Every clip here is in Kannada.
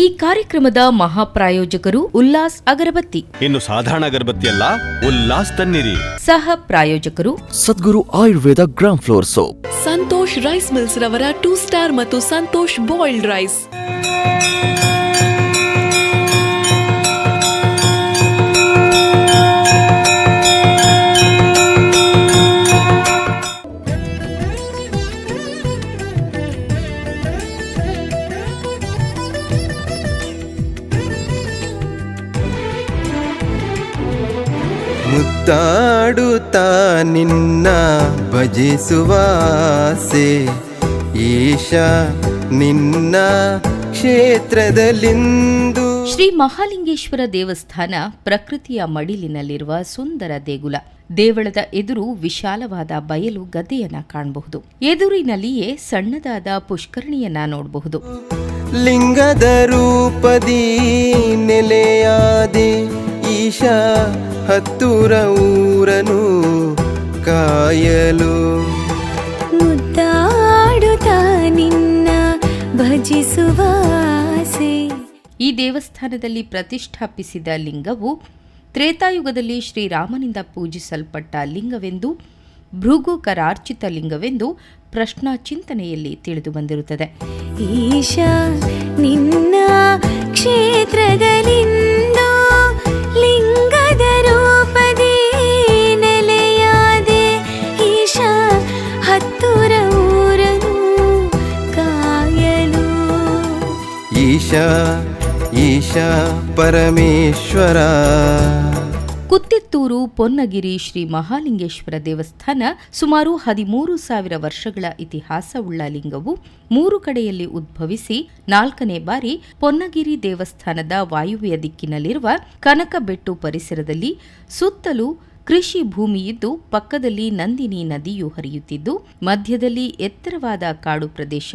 ಈ ಕಾರ್ಯಕ್ರಮದ ಮಹಾಪ್ರಾಯೋಜಕರು ಉಲ್ಲಾಸ್ ಅಗರಬತ್ತಿ. ಇನ್ನು ಸಾಧಾರಣ ಅಗರಬತ್ತಿ ಅಲ್ಲ ಉಲ್ಲಾಸ್ ತನ್ನಿರಿ. ಸಹ ಪ್ರಾಯೋಜಕರು. Sadguru Ayurveda gram flour soap. Santosh rice mills ರವರ ಟೂ ಸ್ಟಾರ್ ಮತ್ತು ಸಂತೋಷ್ ಬಾಯ್ಲ್ಡ್ ರೈಸ್ ಮುತ್ತಾಡುತ್ತಾ ನಿನ್ನ ಭಜಿಸುವಾಸೆ ಈಶ ನಿನ್ನ ಕ್ಷೇತ್ರದಲ್ಲಿಂದು. ಶ್ರೀ ಮಹಾಲಿಂಗೇಶ್ವರ ದೇವಸ್ಥಾನ ಪ್ರಕೃತಿಯ ಮಡಿಲಿನಲ್ಲಿರುವ ಸುಂದರ ದೇಗುಲ. ದೇವಳದ ಎದುರು ವಿಶಾಲವಾದ ಬಯಲು ಗದ್ದೆಯನ್ನ ಕಾಣಬಹುದು. ಎದುರಿನಲ್ಲಿಯೇ ಸಣ್ಣದಾದ ಪುಷ್ಕರಣಿಯನ್ನ ನೋಡಬಹುದು. ಲಿಂಗದ ರೂಪದಿ ನೆಲೆಯಾದೆ ಈಶಾ ಹತ್ತುರ ಊರನು ಕಾಯಲು. ಮುದ್ದಾಡುತ್ತಾ ನಿನ್ನ ಭಜಿಸುವಾಸೆ ಈ ದೇವಸ್ಥಾನದಲ್ಲಿ ಪ್ರತಿಷ್ಠಾಪಿಸಿದ ಲಿಂಗವು ತ್ರೇತಾಯುಗದಲ್ಲಿ ಶ್ರೀರಾಮನಿಂದ ಪೂಜಿಸಲ್ಪಟ್ಟ ಲಿಂಗವೆಂದು ಭೃಗು ಕರಾರ್ಚಿತ ಲಿಂಗವೆಂದು ಪ್ರಶ್ನಾ ಚಿಂತನೆಯಲ್ಲಿ ತಿಳಿದು ಬಂದಿರುತ್ತದೆ. ಈಶಾ ನಿನ್ನ ಕ್ಷೇತ್ರದಲ್ಲಿಂದು ಈಶಾ ಪರಮೇಶ್ವರ. ಕುತ್ತಿತ್ತೂರು ಪೊನ್ನಗಿರಿ ಶ್ರೀ ಮಹಾಲಿಂಗೇಶ್ವರ ದೇವಸ್ಥಾನ ಸುಮಾರು ಹದಿಮೂರು ಸಾವಿರ ವರ್ಷಗಳ ಇತಿಹಾಸವುಳ್ಳ ಲಿಂಗವು ಮೂರು ಕಡೆಯಲ್ಲಿ ಉದ್ಭವಿಸಿ ನಾಲ್ಕನೇ ಬಾರಿ ಪೊನ್ನಗಿರಿ ದೇವಸ್ಥಾನದ ವಾಯುವ್ಯ ದಿಕ್ಕಿನಲ್ಲಿರುವ ಕನಕಬೆಟ್ಟು ಪರಿಸರದಲ್ಲಿ ಸುತ್ತಲೂ ಕೃಷಿ ಭೂಮಿಯಿದ್ದು ಪಕ್ಕದಲ್ಲಿ ನಂದಿನಿ ನದಿಯು ಹರಿಯುತ್ತಿದ್ದು, ಮಧ್ಯದಲ್ಲಿ ಎತ್ತರವಾದ ಕಾಡು ಪ್ರದೇಶ.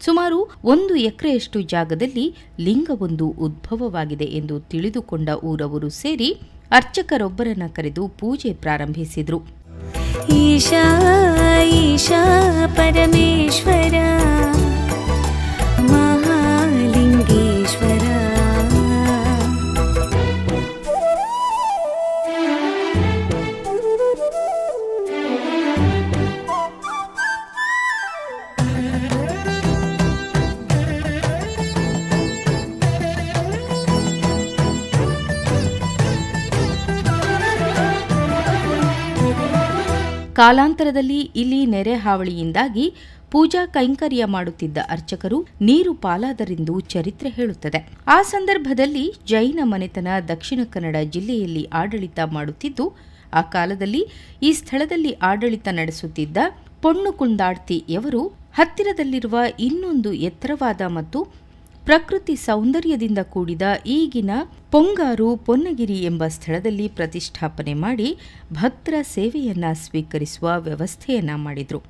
ಸುಮಾರು ಒಂದು ಎಕರೆಯಷ್ಟು ಜಾಗದಲ್ಲಿ ಲಿಂಗವೊಂದು ಉದ್ಭವವಾಗಿದೆ ಎಂದು ತಿಳಿದುಕೊಂಡ ಊರವರು ಸೇರಿ ಅರ್ಚಕರೊಬ್ಬರನ್ನ ಕರೆದು ಪೂಜೆ ಪ್ರಾರಂಭಿಸಿದರು. ಈಶಾ ಈಶಾ, ಪರಮೇಶ್ವರ. ಕಾಲಾಂತರದಲ್ಲಿ ಇಲ್ಲಿ ನೆರೆ ಹಾವಳಿಯಿಂದಾಗಿ ಪೂಜಾ ಕೈಂಕರ್ಯ ಮಾಡುತ್ತಿದ್ದ ಅರ್ಚಕರು ನೀರು ಪಾಲಾದರೆಂದು ಚರಿತ್ರೆ ಹೇಳುತ್ತದೆ. ಆ ಸಂದರ್ಭದಲ್ಲಿ ಜೈನ ಮನೆತನ ದಕ್ಷಿಣ ಕನ್ನಡ ಜಿಲ್ಲೆಯಲ್ಲಿ ಆಡಳಿತ ಮಾಡುತ್ತಿದ್ದು, ಆ ಕಾಲದಲ್ಲಿ ಈ ಸ್ಥಳದಲ್ಲಿ ಆಡಳಿತ ನಡೆಸುತ್ತಿದ್ದ ಪೊಣ್ಣು ಕುಂದಾಡ್ತಿಯವರು ಹತ್ತಿರದಲ್ಲಿರುವ ಇನ್ನೊಂದು ಎತ್ತರವಾದ ಮತ್ತು ಪ್ರಕೃತಿ ಸೌಂದರ್ಯದಿಂದ ಕೂಡಿದ ಈಗಿನ ಪೊಂಗಾರು ಪೊನ್ನಗಿರಿ ಎಂಬ ಸ್ಥಳದಲ್ಲಿ ಪ್ರತಿಷ್ಠಾಪನೆ ಮಾಡಿ ಭಕ್ತರ ಸೇವೆಯನ್ನ ಸ್ವೀಕರಿಸುವ ವ್ಯವಸ್ಥೆಯನ್ನ ಮಾಡಿದ್ರು.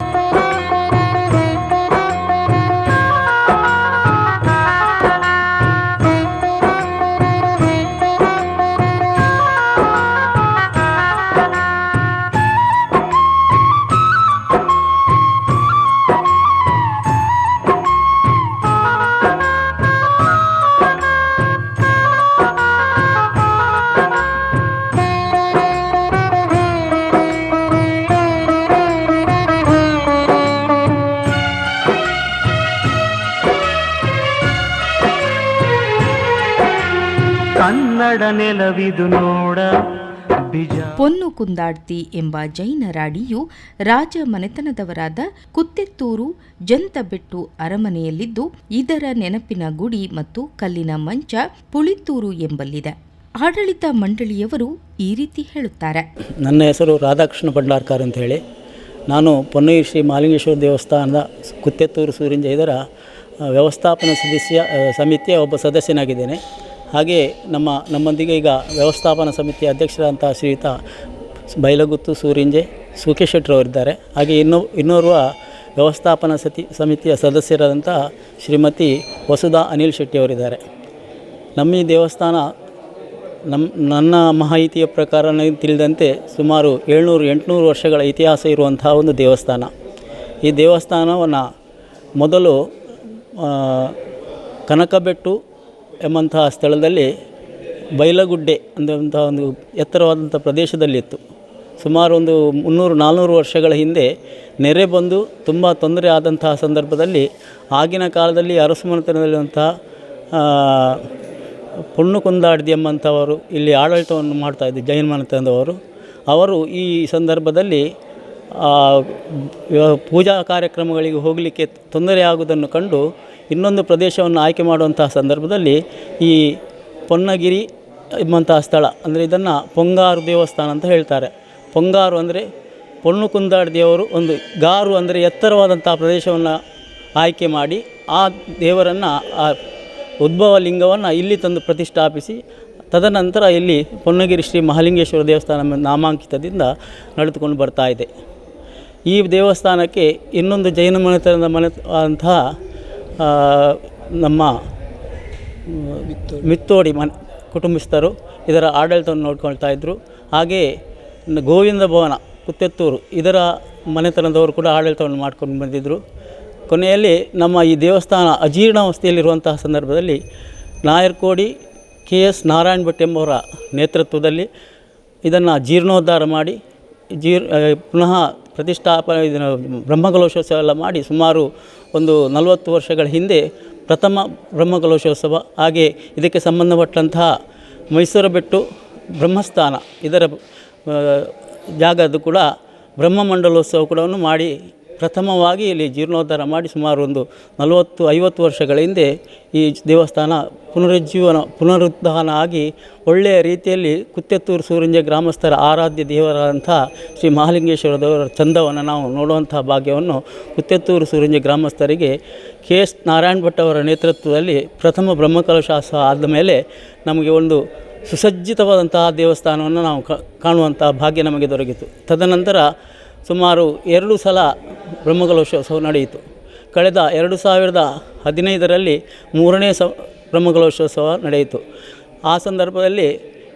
ಕನ್ನಡ ನೆಲವಿದು ನೋಡ. ಪೊನ್ನು ಕುಂದಾಡ್ತಿ ಎಂಬ ಜೈನ ರಾಣಿಯು ರಾಜ ಮನೆತನದವರಾದ ಕುತ್ತೆತ್ತೂರು ಜಂತಬೆಟ್ಟು ಅರಮನೆಯಲ್ಲಿದ್ದು ಇದರ ನೆನಪಿನ ಗುಡಿ ಮತ್ತು ಕಲ್ಲಿನ ಮಂಚ ಪುಳಿತ್ತೂರು ಎಂಬಲ್ಲಿದೆ. ಆಡಳಿತ ಮಂಡಳಿಯವರು ಈ ರೀತಿ ಹೇಳುತ್ತಾರೆ. ನನ್ನ ಹೆಸರು ರಾಧಾಕೃಷ್ಣ ಭಂಡಾರ್ಕರ್ ಅಂತ ಹೇಳಿ. ನಾನು ಪೊನ್ನೂರು ಶ್ರೀ ಮಾಲಿಂಗೇಶ್ವರ ದೇವಸ್ಥಾನದ ಕುತ್ತೆತ್ತೂರು ಸೂರಿಂಜ ಇದರ ಆ, ವ್ಯವಸ್ಥಾಪನಾ ಸದಸ್ಯ ಸಮಿತಿಯ ಒಬ್ಬ ಸದಸ್ಯನಾಗಿದ್ದೇನೆ. ಹಾಗೆ ನಮ್ಮ ನಮ್ಮೊಂದಿಗೆ ಈಗ ವ್ಯವಸ್ಥಾಪನಾ ಸಮಿತಿಯ ಅಧ್ಯಕ್ಷರಾದಂಥ ಶ್ರೀಯುತ ಬೈಲಗುತ್ತು ಸೂರಿಂಜೆ ಸುಖೇಶ್ ಶೆಟ್ಟರವರಿದ್ದಾರೆ ಹಾಗೆ ಇನ್ನೂ, ಇನ್ನೋರ್ವ ವ್ಯವಸ್ಥಾಪನಾ ಸತಿ, ಸಮಿತಿಯ ಸದಸ್ಯರಾದಂಥ ಶ್ರೀಮತಿ ವಸುಧಾ ಅನಿಲ್ ಶೆಟ್ಟಿಯವರಿದ್ದಾರೆ ನಮ್ಮ ಈ ದೇವಸ್ಥಾನ ನಮ್ಮ ನನ್ನ ಮಾಹಿತಿಯ ಪ್ರಕಾರ ತಿಳಿದಂತೆ ಸುಮಾರು ಏಳ್ನೂರು, ಎಂಟುನೂರು ವರ್ಷಗಳ ಇತಿಹಾಸ ಇರುವಂಥ ಒಂದು ದೇವಸ್ಥಾನ. ಈ ದೇವಸ್ಥಾನವನ್ನು ಮೊದಲು ಕನಕಬೆಟ್ಟು ಎಂಬಂತಹ ಸ್ಥಳದಲ್ಲಿ ಬೈಲಗುಡ್ಡೆ ಅಂತ ಒಂದು ಎತ್ತರವಾದಂಥ ಪ್ರದೇಶದಲ್ಲಿತ್ತು. ಸುಮಾರು ಒಂದು ಮುನ್ನೂರು, ನಾಲ್ನೂರು ವರ್ಷಗಳ ಹಿಂದೆ ನೆರೆ ಬಂದು ತುಂಬ ತೊಂದರೆ ಆದಂತಹ ಸಂದರ್ಭದಲ್ಲಿ ಆಗಿನ ಕಾಲದಲ್ಲಿ ಅರಸುಮನೆತನದಲ್ಲಿರುವಂತಹ ಪೊಣ್ಣು ಕುಂದಾಡ್ದಿ ಎಂಬಂಥವರು ಇಲ್ಲಿ ಆಡಳಿತವನ್ನು ಮಾಡ್ತಾಯಿದ್ದು ಜೈನ ಮನೆತನದವರು ಅವರು ಈ ಸಂದರ್ಭದಲ್ಲಿ ಪೂಜಾ ಕಾರ್ಯಕ್ರಮಗಳಿಗೆ ಹೋಗಲಿಕ್ಕೆ ತೊಂದರೆ ಆಗುವುದನ್ನು ಕಂಡು ಇನ್ನೊಂದು ಪ್ರದೇಶವನ್ನು ಆಯ್ಕೆ ಮಾಡುವಂತಹ ಸಂದರ್ಭದಲ್ಲಿ ಈ ಪೊನ್ನಗಿರಿ ಎಂಬಂತಹ ಸ್ಥಳ ಅಂದರೆ ಇದನ್ನು ಪೊಂಗಾರು ದೇವಸ್ಥಾನ ಅಂತ ಹೇಳ್ತಾರೆ. ಪೊಂಗಾರು ಅಂದರೆ ಪೊಣ್ಣು ಕುಂದಾಡ್ದಿಯವರು ಒಂದು ಗಾರು ಅಂದರೆ ಎತ್ತರವಾದಂತಹ ಪ್ರದೇಶವನ್ನು ಆಯ್ಕೆ ಮಾಡಿ ಆ ದೇವರನ್ನು ಆ ಉದ್ಭವ ಲಿಂಗವನ್ನು ಇಲ್ಲಿ ತಂದು ಪ್ರತಿಷ್ಠಾಪಿಸಿ ತದನಂತರ ಇಲ್ಲಿ ಪೊನ್ನಗಿರಿ ಶ್ರೀ ಮಹಾಲಿಂಗೇಶ್ವರ ದೇವಸ್ಥಾನ ನಾಮಾಂಕಿತದಿಂದ ನಡೆದುಕೊಂಡು ಬರ್ತಾ ಇದೆ. ಈ ದೇವಸ್ಥಾನಕ್ಕೆ ಇನ್ನೊಂದು ಜೈನ ಮನೆತನದ ಮನೆ ಅಂತಹ ಆ, ನಮ್ಮ, ಮಿತ್ತೋಡಿ. ಮನೆ, ಕುಟುಂಬಸ್ಥರು ಇದರ ಆಡಳಿತವನ್ನು ನೋಡ್ಕೊಳ್ತಾ ಇದ್ದರು ಹಾಗೆಯೇ ಗೋವಿಂದ ಭವನ, ಕುತ್ತೆತ್ತೂರು ಇದರ ಮನೆತನದವರು ಕೂಡ ಆಡಳಿತವನ್ನು ಮಾಡ್ಕೊಂಡು ಬಂದಿದ್ದರು ಕೊನೆಯಲ್ಲಿ ನಮ್ಮ ಈ ದೇವಸ್ಥಾನ ಅಜೀರ್ಣಾವಸ್ಥೆಯಲ್ಲಿರುವಂತಹ ಸಂದರ್ಭದಲ್ಲಿ ನಾಯರ್ಕೋಡಿ ಕೆ ಎಸ್ ನಾರಾಯಣ ಭಟ್ ಎಂಬವರ ನೇತೃತ್ವದಲ್ಲಿ ಇದನ್ನು ಜೀರ್ಣೋದ್ಧಾರ ಮಾಡಿ, ಜೀರ್ ಪುನಃ ಪ್ರತಿಷ್ಠಾಪನೆ ಬ್ರಹ್ಮಕಲಶೋತ್ಸವ ಎಲ್ಲ ಮಾಡಿ ಸುಮಾರು ಒಂದು ನಲವತ್ತು ವರ್ಷಗಳ ಹಿಂದೆ ಪ್ರಥಮ ಬ್ರಹ್ಮಕಲೋಶೋತ್ಸವ ಹಾಗೆ ಇದಕ್ಕೆ ಸಂಬಂಧಪಟ್ಟಂತಹ ಮೈಸೂರು ಬೆಟ್ಟು ಬ್ರಹ್ಮಸ್ಥಾನ. ಇದರ ಜಾಗದ್ದು ಕೂಡ ಬ್ರಹ್ಮಮಂಡಲೋತ್ಸವ ಕೂಡ ಮಾಡಿ ಪ್ರಥಮವಾಗಿ ಇಲ್ಲಿ ಜೀರ್ಣೋದ್ಧಾರ ಮಾಡಿ ಸುಮಾರು ಒಂದು ನಲವತ್ತು, ಐವತ್ತು ವರ್ಷಗಳ ಹಿಂದೆ ಈ ದೇವಸ್ಥಾನ ಪುನರುಜ್ಜೀವನ ಪುನರುದ್ಧಾನ ಆಗಿ ಒಳ್ಳೆಯ ರೀತಿಯಲ್ಲಿ ಕುತ್ತೆತ್ತೂರು ಸೂರಿಂಜ ಗ್ರಾಮಸ್ಥರ ಆರಾಧ್ಯ ದೇವರಾದಂಥ ಶ್ರೀ ಮಹಾಲಿಂಗೇಶ್ವರ ದೇವರ ಚಂದವನ್ನು ನಾವು ನೋಡುವಂಥ ಭಾಗ್ಯವನ್ನು ಕುತ್ತೆತ್ತೂರು ಸೂರಿಂಜ ಗ್ರಾಮಸ್ಥರಿಗೆ ಕೆ ಎಸ್ ನಾರಾಯಣ ಭಟ್ ಅವರ ನೇತೃತ್ವದಲ್ಲಿ ಪ್ರಥಮ ಬ್ರಹ್ಮಕಲಶಾಸ ಆದ ಮೇಲೆ ನಮಗೆ ಒಂದು ಸುಸಜ್ಜಿತವಾದಂತಹ ದೇವಸ್ಥಾನವನ್ನು ನಾವು ಕಾಣುವಂಥ ಭಾಗ್ಯ ನಮಗೆ ದೊರಕಿತು. ತದನಂತರ ಸುಮಾರು ಎರಡು ಸಲ ಬ್ರಹ್ಮಕಲಶೋತ್ಸವ ನಡೆಯಿತು. ಕಳೆದ ಎರಡು ಸಾವಿರದ ಹದಿನೈದರಲ್ಲಿ ಮೂರನೇ ಸ ಬ್ರಹ್ಮಕಲಶೋತ್ಸವ ನಡೆಯಿತು. ಆ ಸಂದರ್ಭದಲ್ಲಿ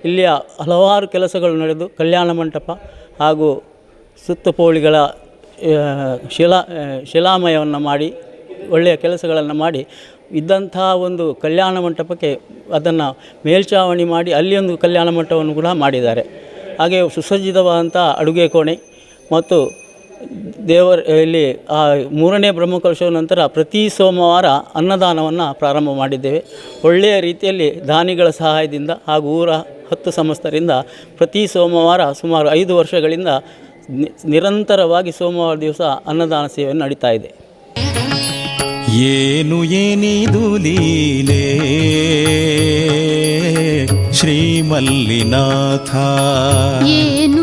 ಇಲ್ಲಿಯ ಹಲವಾರು ಕೆಲಸಗಳು ನಡೆದು, ಕಲ್ಯಾಣ ಮಂಟಪ ಹಾಗೂ ಸುತ್ತಪೋಳಿಗಳ ಶಿಲಾ ಶಿಲಾಮಯವನ್ನು ಮಾಡಿ, ಒಳ್ಳೆಯ ಕೆಲಸಗಳನ್ನು ಮಾಡಿ ಇದ್ದಂತಹ ಒಂದು ಕಲ್ಯಾಣ ಮಂಟಪಕ್ಕೆ ಅದನ್ನು ಮೇಲ್ಚಾವಣಿ ಮಾಡಿ ಅಲ್ಲಿ ಒಂದು ಕಲ್ಯಾಣ ಮಂಟಪವನ್ನು ಕೂಡ ಮಾಡಿದ್ದಾರೆ. ಹಾಗೆ ಸುಸಜ್ಜಿತವಾದಂಥ ಅಡುಗೆ ಕೋಣೆ ಮತ್ತು ದೇವರ ಇಲ್ಲಿ ಆ ಮೂರನೇ ಬ್ರಹ್ಮಕಲಶದ ನಂತರ ಪ್ರತಿ ಸೋಮವಾರ ಅನ್ನದಾನವನ್ನು ಪ್ರಾರಂಭ ಮಾಡಿದ್ದೇವೆ. ಒಳ್ಳೆಯ ರೀತಿಯಲ್ಲಿ ದಾನಿಗಳ ಸಹಾಯದಿಂದ ಹಾಗೂ ಊರ ಹತ್ತು ಸಮಸ್ತರಿಂದ ಪ್ರತಿ ಸೋಮವಾರ ಸುಮಾರು ಐದು ವರ್ಷಗಳಿಂದ ನಿರಂತರವಾಗಿ ಸೋಮವಾರ ದಿವಸ ಅನ್ನದಾನ ಸೇವೆ ನಡೀತಾ ಇದೆ. ಏನು ಏನಿದು ಲೀಲೆ? ಶ್ರೀಮಲ್ಲಿನಾಥ. ಏನು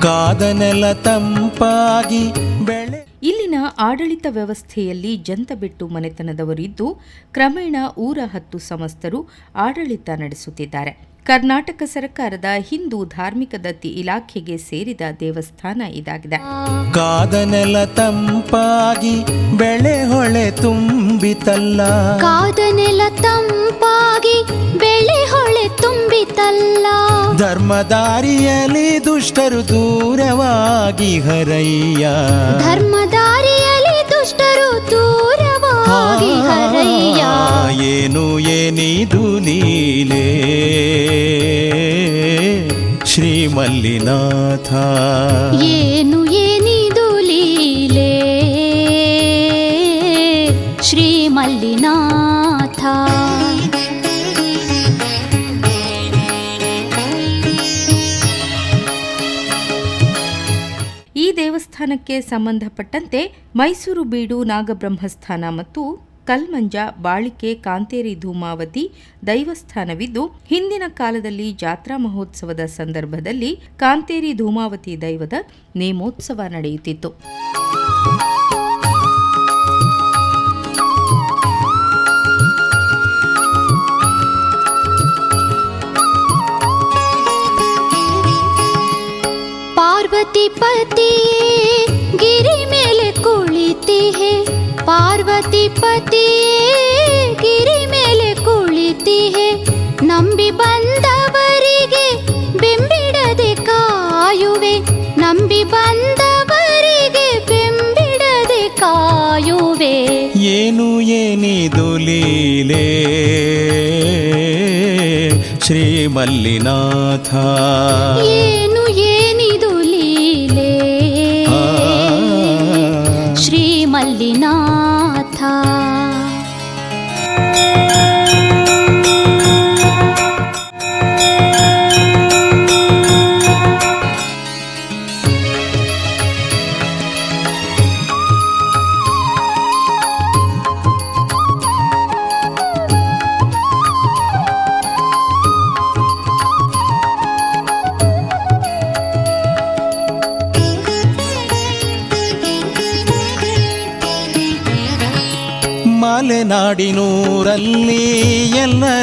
ಕಾದನೆಲ ತಂಪಾಗಿ ಬೆಳೆ ಇಲ್ಲಿನ ಆಡಳಿತ ವ್ಯವಸ್ಥೆಯಲ್ಲಿ ಜಂತಬೆಟ್ಟು ಮನೆತನದವರಿದ್ದು ಕ್ರಮೇಣ ಊರ ಹತ್ತು ಸಮಸ್ತರು ಆಡಳಿತ ನಡೆಸುತ್ತಿದ್ದಾರೆ. ಕರ್ನಾಟಕ ಸರ್ಕಾರದ ಹಿಂದೂ ಧಾರ್ಮಿಕ ದತ್ತಿ ಇಲಾಖೆಗೆ ಸೇರಿದ ದೇವಸ್ಥಾನ ಇದಾಗಿದೆ. ಕಾದನೆಲ ತಂಪಾಗಿ ಬೆಳೆ ಹೊಳೆ ತುಂಬಿತಲ್ಲ. ಕಾದನೆಲ ತಂಪಾಗಿ ಬೆಳೆ ತುಂಬಿತಲ್ಲ. ಧರ್ಮದಾರಿಯಲ್ಲಿ ದುಷ್ಟರು ದೂರವಾಗಿ ಹರಯ್ಯ. ಧರ್ಮದಾರಿಯಲ್ಲಿ ದುಷ್ಟರು ದೂರವಾಗಿ ಹರಯ್ಯ. ಏನು ಏನಿದು ಲೀಲೆ ಶ್ರೀಮಲ್ಲಿನಾಥ. ಏನು ಏನಿದು ಲೀಲೆ. ಶ್ರೀ ಮಲ್ಲಿನಾಥ ದೇವಸ್ಥಾನಕ್ಕೆ ಸಂಬಂಧಪಟ್ಟಂತೆ ಮೈಸೂರು ಬೀಡು ನಾಗಬ್ರಹ್ಮಸ್ಥಾನ ಮತ್ತು ಕಲ್ಮಂಜ, ಬಾಳಿಕೆ, ಕಾಂತೇರಿ ಧೂಮಾವತಿ ದೈವಸ್ಥಾನವಿದ್ದು, ಹಿಂದಿನ ಕಾಲದಲ್ಲಿ ಜಾತ್ರಾ ಮಹೋತ್ಸವದ ಸಂದರ್ಭದಲ್ಲಿ ಕಾಂತೇರಿ ಧೂಮಾವತಿ ದೈವದ ನೇಮೋತ್ಸವ ನಡೆಯುತ್ತಿತ್ತು. पार्वती पतिये गिरि मेले कुळिति हे पार्वती पतिये गिरि मेले ನಂಬಿ ಬಂದವರಿಗೆ ಬೆಂಬಿಡದೆ ಕಾಯುವೆ. ನಂಬಿ ಬಂದವರಿಗೆ ಬೆಂಬಿಡದೆ ಕಾಯುವೆ. ಏನು ಏನಿದು ಲೀಲೆ? ಶ್ರೀ ಮಲ್ಲಿನಾಥ ಏನು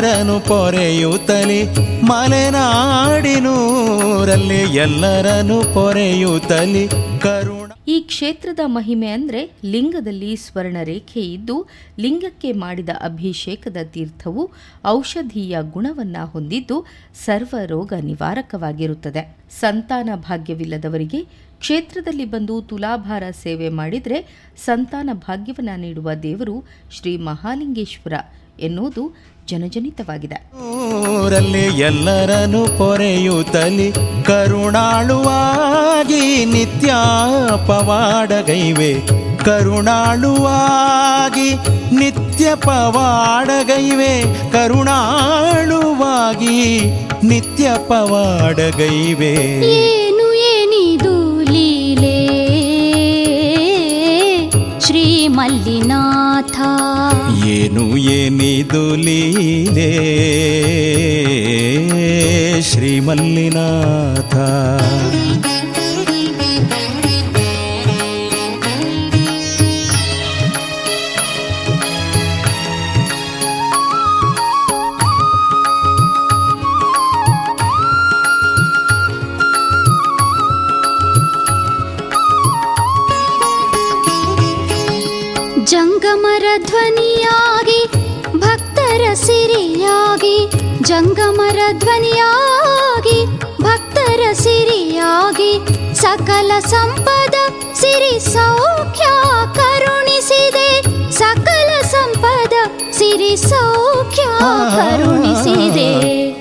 ಎಲ್ಲರನ್ನು ಪೊರೆಯುತ್ತಲಿ ಮಲೆನಾಡಿನೂರಲ್ಲಿ ಎಲ್ಲರನು ಪೊರೆಯುತ್ತಲಿ ಕರುಣ. ಈ ಕ್ಷೇತ್ರದ ಮಹಿಮೆ ಅಂದ್ರೆ ಲಿಂಗದಲ್ಲಿ ಸ್ವರ್ಣರೇಖೆ ಇದ್ದು ಲಿಂಗಕ್ಕೆ ಮಾಡಿದ ಅಭಿಷೇಕದ ತೀರ್ಥವು ಔಷಧೀಯ ಗುಣವನ್ನ ಹೊಂದಿದ್ದು ಸರ್ವ ರೋಗ ನಿವಾರಕವಾಗಿರುತ್ತದೆ. ಸಂತಾನ ಭಾಗ್ಯವಿಲ್ಲದವರಿಗೆ ಕ್ಷೇತ್ರದಲ್ಲಿ ಬಂದು ತುಲಾಭಾರ ಸೇವೆ ಮಾಡಿದರೆ ಸಂತಾನ ಭಾಗ್ಯವನ್ನ ನೀಡುವ ದೇವರು ಶ್ರೀ ಮಹಾಲಿಂಗೇಶ್ವರ. ಎನ್ನುವುದು ಜನಜನಿತವಾಗಿದೆ. ಊರಲ್ಲಿ ಎಲ್ಲರನ್ನು ಪೊರೆಯುತ್ತಲಿ ಕರುಣಾಳುವಾಗಿ ನಿತ್ಯ ಪವಾಡಗೈವೆ ಕರುಣಾಳುವಾಗಿ ನಿತ್ಯ ಪವಾಡಗೈವೆ ಕರುಣಾಳುವಾಗಿ ನಿತ್ಯ ಪವಾಡಗೈವೆ ಏನಿದು ಲೀಲೆ ಜಂಗಮರ ಧ್ವನಿಯಾಗಿ ಭಕ್ತರ ಸಿರಿಯಾಗಿ ಸಕಲ ಸಂಪದ ಸಿರಿ ಸೌಖ್ಯ ಕರುಣಿಸಿದೆ. ಸಕಲ ಸಂಪದ ಸಿರಿ ಸೌಖ್ಯ ಕರುಣಿಸಿದೆ.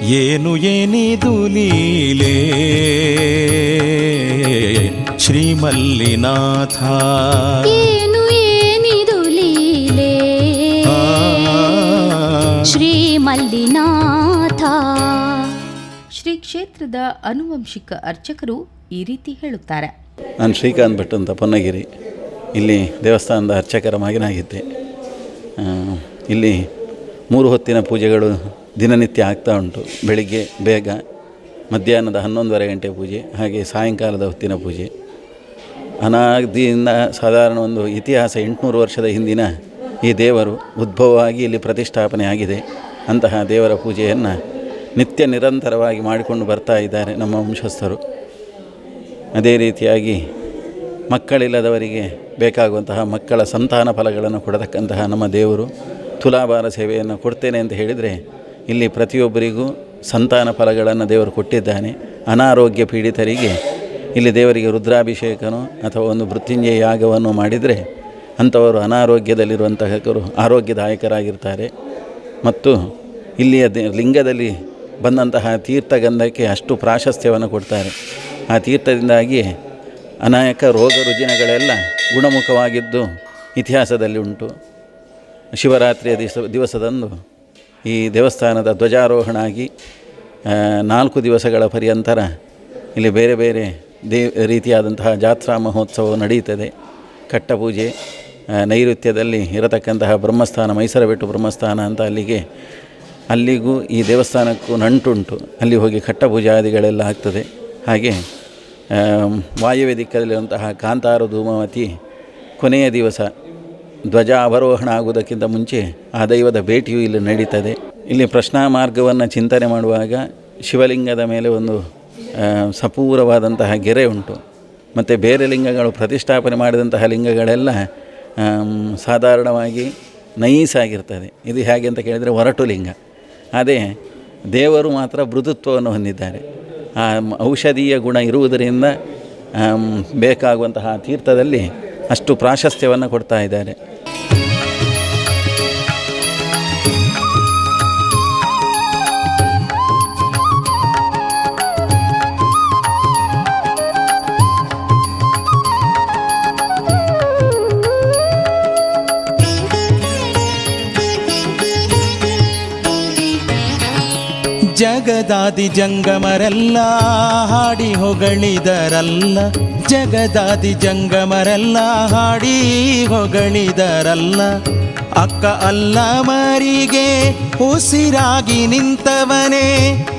ಏನು ಏನಿದು ಲೀಲೆ? ಶ್ರೀಮಲ್ಲಿನಾಥ. ಏನು ಏನಿದು ಲೀಲೆ? ಆ. ಕ್ಷೇತ್ರದ ಅನುವಂಶಿಕ ಅರ್ಚಕರು ಈ ರೀತಿ ಹೇಳುತ್ತಾರೆ. ನಾನು ಶ್ರೀಕಾಂತ್ ಭಟ್ ಅಂತ ಪೊನ್ನಗಿರಿ. ಇಲ್ಲಿ ದೇವಸ್ಥಾನದ ಅರ್ಚಕರ ಮಗನಾಗಿದ್ದೆ. ಇಲ್ಲಿ ಮೂರು ಹೊತ್ತಿನ ಪೂಜೆಗಳು ದಿನನಿತ್ಯ ಆಗ್ತಾ ಉಂಟು. ಬೆಳಿಗ್ಗೆ ಬೇಗ, ಮಧ್ಯಾಹ್ನದ ಹನ್ನೊಂದುವರೆ ಗಂಟೆ ಪೂಜೆ, ಹಾಗೆ ಸಾಯಂಕಾಲದ ಹೊತ್ತಿನ ಪೂಜೆ. ಅನಾದಿಯಿಂದ ಸಾಧಾರಣ ಒಂದು ಇತಿಹಾಸ ಎಂಟುನೂರು ವರ್ಷದ ಹಿಂದಿನ ಈ ದೇವರು ಉದ್ಭವವಾಗಿ ಇಲ್ಲಿ ಪ್ರತಿಷ್ಠಾಪನೆ ಆಗಿದೆ ಅಂತಹ ದೇವರ ಪೂಜೆಯನ್ನು ನಿತ್ಯ ನಿರಂತರವಾಗಿ ಮಾಡಿಕೊಂಡು ಬರ್ತಾ ಇದ್ದಾರೆ ನಮ್ಮ ವಂಶಸ್ಥರು. ಅದೇ ರೀತಿಯಾಗಿ ಮಕ್ಕಳಿಲ್ಲದವರಿಗೆ ಬೇಕಾಗುವಂತಹ ಮಕ್ಕಳ ಸಂತಾನ ಫಲಗಳನ್ನು ಕೊಡತಕ್ಕಂತಹ ನಮ್ಮ ದೇವರು ತುಲಾಭಾರ ಸೇವೆಯನ್ನು ಕೊಡ್ತೇನೆ ಅಂತ ಹೇಳಿದರೆ ಇಲ್ಲಿ ಪ್ರತಿಯೊಬ್ಬರಿಗೂ ಸಂತಾನ ಫಲಗಳನ್ನು ದೇವರು ಕೊಟ್ಟಿದ್ದಾನೆ. ಅನಾರೋಗ್ಯ ಪೀಡಿತರಿಗೆ ಇಲ್ಲಿ ದೇವರಿಗೆ ರುದ್ರಾಭಿಷೇಕನೋ ಅಥವಾ ಒಂದು ಮೃತ್ಯುಂಜಯ ಯಾಗವನ್ನು ಮಾಡಿದರೆ ಅಂಥವರು ಅನಾರೋಗ್ಯದಲ್ಲಿರುವಂತಹವರು ಆರೋಗ್ಯದಾಯಕರಾಗಿರ್ತಾರೆ. ಮತ್ತು ಇಲ್ಲಿಯ ಲಿಂಗದಲ್ಲಿ ಬಂದಂತಹ ತೀರ್ಥಗಂಧಕ್ಕೆ ಅಷ್ಟು ಪ್ರಾಶಸ್ತ್ಯವನ್ನು ಕೊಡ್ತಾರೆ. ಆ ತೀರ್ಥದಿಂದಾಗಿ ಅನಾಯಕ ರೋಗ ರುಜಿನಗಳೆಲ್ಲ ಗುಣಮುಖವಾಗಿದ್ದು ಇತಿಹಾಸದಲ್ಲಿ ಉಂಟು. ಶಿವರಾತ್ರಿಯ ದಿವಸ, ದಿವಸದಂದು ಈ ದೇವಸ್ಥಾನದ ಧ್ವಜಾರೋಹಣ ಆಗಿ ನಾಲ್ಕು ದಿವಸಗಳ ಪರ್ಯಂತರ ಇಲ್ಲಿ ಬೇರೆ ಬೇರೆ ದೇ, ರೀತಿಯಾದಂತಹ ಜಾತ್ರಾ ಮಹೋತ್ಸವ ನಡೆಯುತ್ತದೆ. ಕಟ್ಟಪೂಜೆ ನೈಋತ್ಯದಲ್ಲಿ ಇರತಕ್ಕಂತಹ ಬ್ರಹ್ಮಸ್ಥಾನ, ಮೈಸರಬೆಟ್ಟು ಬ್ರಹ್ಮಸ್ಥಾನ ಅಂತ ಅಲ್ಲಿಗೆ ಅಲ್ಲಿಗೂ ಈ ದೇವಸ್ಥಾನಕ್ಕೂ ನಂಟುಂಟು. ಅಲ್ಲಿ ಹೋಗಿ ಕಟ್ಟಪೂಜಾದಿಗಳೆಲ್ಲ ಆಗ್ತದೆ. ಹಾಗೆ ವಾಯುವೇದಿಕ್ಕದಲ್ಲಿರುವಂತಹ ವಾಯವ್ಯ ದಿಕ್ಕಲ್ಲಿರುವಂತಹ ಕಾಂತಾರ ಧೂಮವತಿ ಕೊನೆಯ ದಿವಸ ಧ್ವಜ ಅವರೋಹಣ ಆಗುವುದಕ್ಕಿಂತ ಮುಂಚೆ ಆ ದೈವದ ಭೇಟಿಯು ಇಲ್ಲಿ ನಡೀತದೆ. ಇಲ್ಲಿ ಪ್ರಶ್ನಾ ಮಾರ್ಗವನ್ನು ಚಿಂತನೆ ಮಾಡುವಾಗ ಶಿವಲಿಂಗದ ಮೇಲೆ ಒಂದು ಸಪೂರವಾದಂತಹ ಗೆರೆ ಉಂಟು. ಮತ್ತು ಬೇರೆ ಲಿಂಗಗಳು ಪ್ರತಿಷ್ಠಾಪನೆ ಮಾಡಿದಂತಹ ಲಿಂಗಗಳೆಲ್ಲ ಸಾಧಾರಣವಾಗಿ ನೈಸಾಗಿರ್ತದೆ. ಇದು ಹೇಗೆ ಅಂತ ಕೇಳಿದರೆ ಒರಟು ಲಿಂಗ ಅದೇ, ದೇವರು ಮಾತ್ರ ಮೃದುತ್ವವನ್ನು ಹೊಂದಿದ್ದಾರೆ. ಆ, ಔಷಧೀಯ ಗುಣ ಇರುವುದರಿಂದ ಬೇಕಾಗುವಂತಹ ತೀರ್ಥದಲ್ಲಿ ಅಷ್ಟು ಪ್ರಾಶಸ್ತ್ಯವನ್ನು ಕೊಡ್ತಾ ಇದ್ದಾರೆ. ಜಗದಾದಿ ಜಂಗಮರೆಲ್ಲ ಹಾಡಿ ಹೊಗಳಿದರಲ್ಲ. ಜಗದಾದಿ ಜಂಗಮರೆಲ್ಲ ಹಾಡಿ ಹೊಗಳಿದರಲ್ಲ. ಅಕ್ಕ ಅಲ್ಲ ಮರಿಗೆ ಉಸಿರಾಗಿ ನಿಂತವನೇ.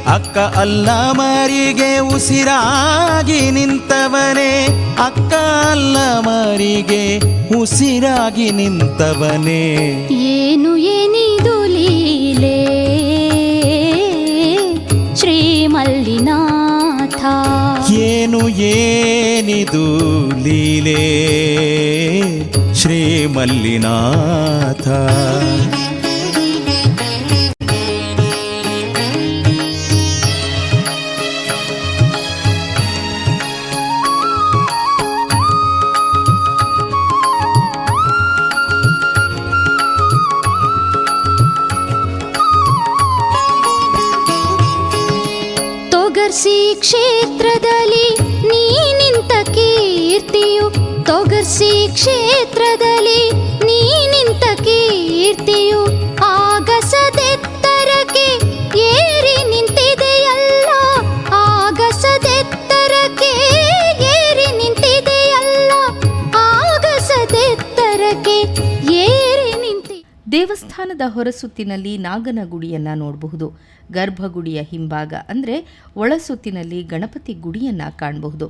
ಅಕ್ಕ ಅಲ್ಲ ಮರಿಗೆ ಉಸಿರಾಗಿ ನಿಂತವನೇ. ಅಕ್ಕ ಅಲ್ಲ ಮರಿಗೆ ಉಸಿರಾಗಿ ನಿಂತವನೇ. ಏನು ಏನಿದು ಮಲ್ಲಿನಾಥ. ಏನು ಏನಿದು ಲೀಲೆ ಶ್ರೀ ಮಲ್ಲಿನಾಥ ಕ್ಷೇತ್ರದಲ್ಲಿ ನೀ ನಿಂತ ಕೀರ್ತಿಯು ತೊಗರ್ಸಿ ಕ್ಷೇತ್ರದಲ್ಲಿ ದೇವಸ್ಥಾನದ ಹೊರಸುತ್ತಿನಲ್ಲಿ ನಾಗನ ಗುಡಿಯನ್ನ ನೋಡಬಹುದು. ಗರ್ಭಗುಡಿಯ ಹಿಂಭಾಗ ಅಂದರೆ ಒಳಸುತ್ತಿನಲ್ಲಿ ಗಣಪತಿ ಗುಡಿಯನ್ನ ಕಾಣಬಹುದು.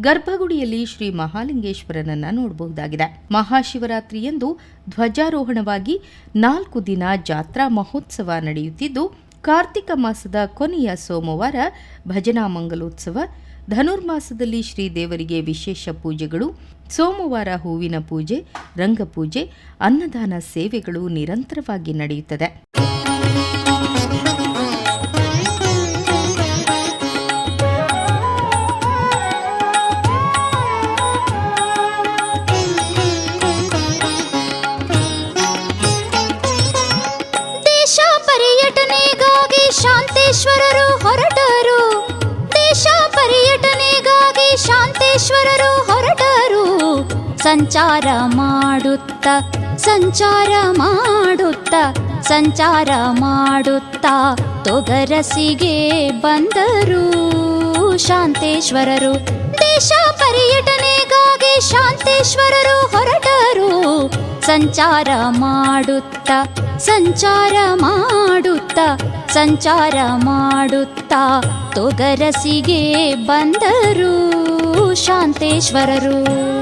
ಗರ್ಭಗುಡಿಯಲ್ಲಿ ಶ್ರೀ ಮಹಾಲಿಂಗೇಶ್ವರನನ್ನ ನೋಡಬಹುದಾಗಿದೆ. ಮಹಾಶಿವರಾತ್ರಿಯಂದು ಧ್ವಜಾರೋಹಣವಾಗಿ ನಾಲ್ಕು ದಿನ ಜಾತ್ರಾ ಮಹೋತ್ಸವ ನಡೆಯುತ್ತಿದ್ದು, ಕಾರ್ತಿಕ ಮಾಸದ ಕೊನೆಯ ಸೋಮವಾರ ಭಜನಾ ಮಂಗಲೋತ್ಸವ ಧನುರ್ಮಾಸದಲ್ಲಿ ಶ್ರೀದೇವರಿಗೆ ವಿಶೇಷ ಪೂಜೆಗಳು ಸೋಮವಾರ ಹೂವಿನ ಪೂಜೆ ರಂಗಪೂಜೆ ಅನ್ನದಾನ ಸೇವೆಗಳು ನಿರಂತರವಾಗಿ ನಡೆಯುತ್ತದೆ. ಸಂಚಾರ ಮಾಡುತ್ತ ಸಂಚಾರ ಮಾಡುತ್ತ, ಸಂಚಾರ ಮಾಡುತ್ತಾ ತೊಗರಸಿಗೆ ಬಂದರು ಶಾಂತೇಶ್ವರರು. ದೇಶ ಪರ್ಯಟನೆಗಾಗಿ ಶಾಂತೇಶ್ವರರು ಹೊರಟರು. ಸಂಚಾರ ಮಾಡುತ್ತ ಸಂಚಾರ ಮಾಡುತ್ತ ಸಂಚಾರ ಮಾಡುತ್ತ ತೊಗರಸಿಗೆ ಬಂದರು ಶಾಂತೇಶ್ವರರು.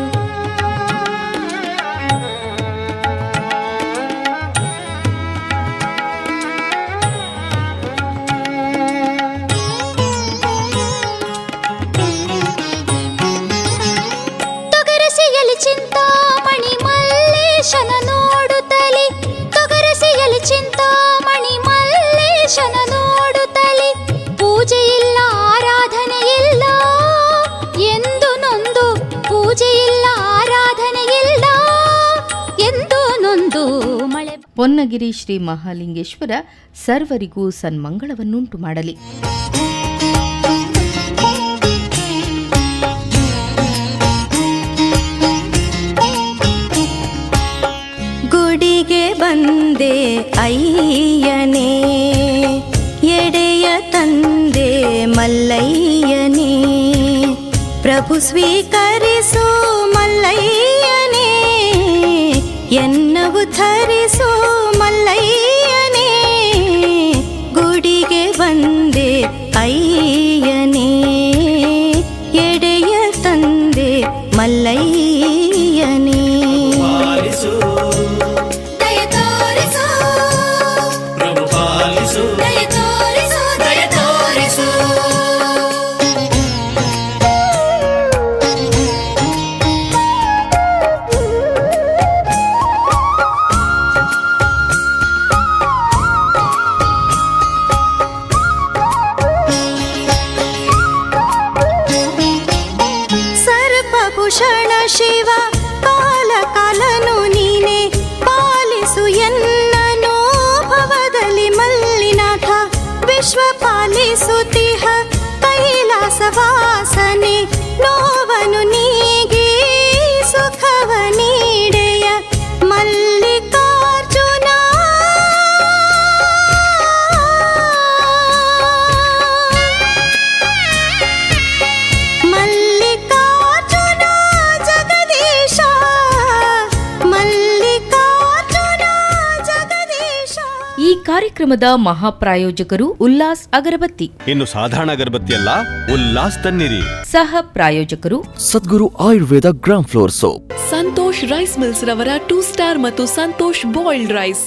ಪೊನ್ನಗಿರಿ ಶ್ರೀ ಮಹಾಲಿಂಗೇಶ್ವರ ಸರ್ವರಿಗೂ ಸನ್ಮಂಗಳವನ್ನುಂಟು ಮಾಡಲಿ. ಗುಡಿಗೆ ಬಂದೆ ಅಯ್ಯನೇ ಎಡೆಯ ತಂದೆ ಮಲ್ಲಯ್ಯನೇ ಪ್ರಭು ಸ್ವೀಕರಿಸು ಕಾರ್ಯಕ್ರಮದ ಮಹಾಪ್ರಾಯೋಜಕರು ಉಲ್ಲಾಸ್ ಅಗರಬತ್ತಿ. ಇನ್ನು ಸಾಧಾರಣ ಅಗರಬತ್ತಿ ಅಲ್ಲ ಉಲ್ಲಾಸ್ ತನ್ನಿರಿ. ಸಹ ಪ್ರಾಯೋಜಕರು Sadguru Ayurveda gram flour soap. Santosh rice mills ರವರ ಟೂ ಸ್ಟಾರ್ ಮತ್ತು ಸಂತೋಷ್ ಬಾಯ್ಲ್ಡ್ ರೈಸ್